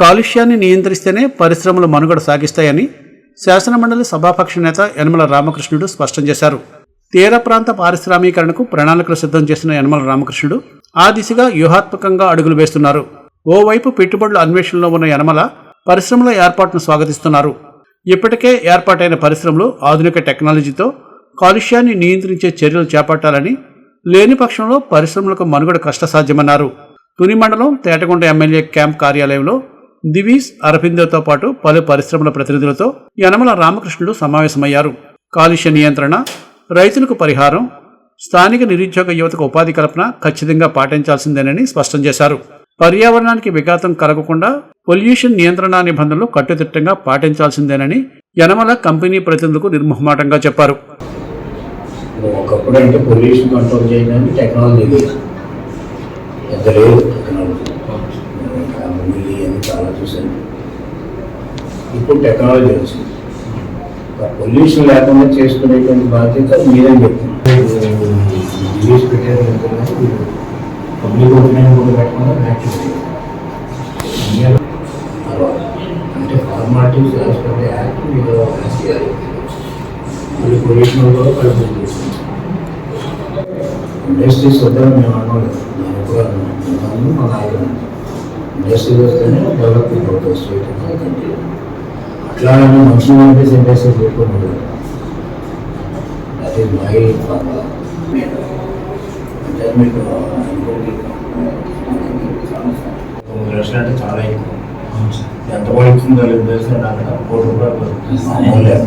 కాలుష్యాన్ని నియంత్రిస్తేనే పరిశ్రమలు మనుగడ సాగిస్తాయని శాసనమండలి సభాపక్ష నేత యనమల రామకృష్ణుడు స్పష్టం చేశారు. తీర ప్రాంత పారిశ్రామీకరణకు ప్రణాళికలు సిద్ధం చేసిన యనమల రామకృష్ణుడు ఆ దిశగా వ్యూహాత్మకంగా అడుగులు వేస్తున్నారు. ఓవైపు పెట్టుబడుల అన్వేషణలో ఉన్న యనమల పరిశ్రమల ఏర్పాటును స్వాగతిస్తున్నారు. ఇప్పటికే ఏర్పాటైన పరిశ్రమలు ఆధునిక టెక్నాలజీతో కాలుష్యాన్ని నియంత్రించే చర్యలు చేపట్టాలని లేని పక్షంలో పరిశ్రమలకు మనుగడ కష్టసాధ్యమన్నారు. తుని మండలం తేటగొండ ఎమ్మెల్యే క్యాంప్ కార్యాలయంలో దివీస్ అరవిందోతో పాటు పలు పరిశ్రమల ప్రతినిధులతో యనమల రామకృష్ణుడు సమావేశమయ్యారు. కాలుష్య నియంత్రణ రైతులకు పరిహారం స్థానిక నిరుద్యోగ యువతకు ఉపాధి కల్పన ఖచ్చితంగా పాటించాల్సిందేనని స్పష్టం చేశారు. పర్యావరణానికి విఘాతం కలగకుండా పొల్యూషన్ నియంత్రణ నిబంధనలు కట్టుదిట్టంగా పాటించాల్సిందేనని యనమల కంపెనీ ప్రతినిధులకు నిర్మోహమాటంగా చెప్పారు. ఒకప్పుడు అంటే పొల్యూషన్ కంట్రోల్ చేయడానికి టెక్నాలజీ లేదు ఎంత లేదు టెక్నాలజీ మూవీ అని చాలా చూశాను. ఇప్పుడు టెక్నాలజీ వచ్చింది. పొల్యూషన్ లేకుండా చేసుకునేటువంటి బాధ్యత మీరే చెప్తున్నారు డివీస్ పెట్టారు పబ్లిక్ ఒపీనియన్ కూడా పెట్టకుండా యాక్టివిటీ అంటే ఫార్మాలిటీస్ పర్ యాక్ట్ మీరు చేయాలి. మళ్ళీ పొల్యూషన్ కూడా కలుపుతుంది ఇండస్ట్రీస్ వద్దని మేము అనుకోలేదు. కూడా మా నాయకుడు వస్తేనే డెవలప్మెంట్ అవుతుంది స్టేట్ కంట్రీ అట్లా మనుషులు పెట్టుకోకూడదు అది మై అంటే మీకు తొమ్మిది లక్షలు అంటే చాలా ఎక్కువ. ఎంత పడుతుందో లేదు తెలిసిన అక్కడ కోటి రూపాయలు లేదు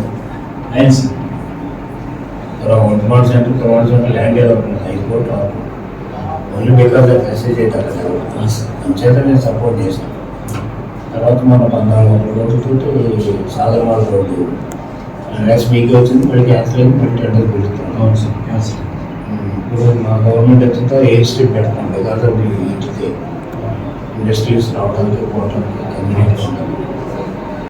తర్వాత వర్తమాన సెంటర్ ప్రమాణ center land development high court ఆపు ఓన్లీ బికాస్ ఆఫ్ మెసేజ్ అయితే అంచేత నేను సపోర్ట్ చేశాను తర్వాత మన పద్నాలుగు వందల కోట్లతో సాగరమాల రోడ్డు నెక్స్ట్ వీక్ వచ్చింది మళ్ళీ క్యాన్సిల్ అయింది మళ్ళీ టెండర్ పెడుతున్నాం ఇప్పుడు మా గవర్నమెంట్ వచ్చిన ఎయిర్ స్ట్రీట్ పెడతాం. బికాస్ ఆఫ్ ఇంటికి ఇండస్ట్రీస్ రావడానికి పోవడానికి ఉంటుంది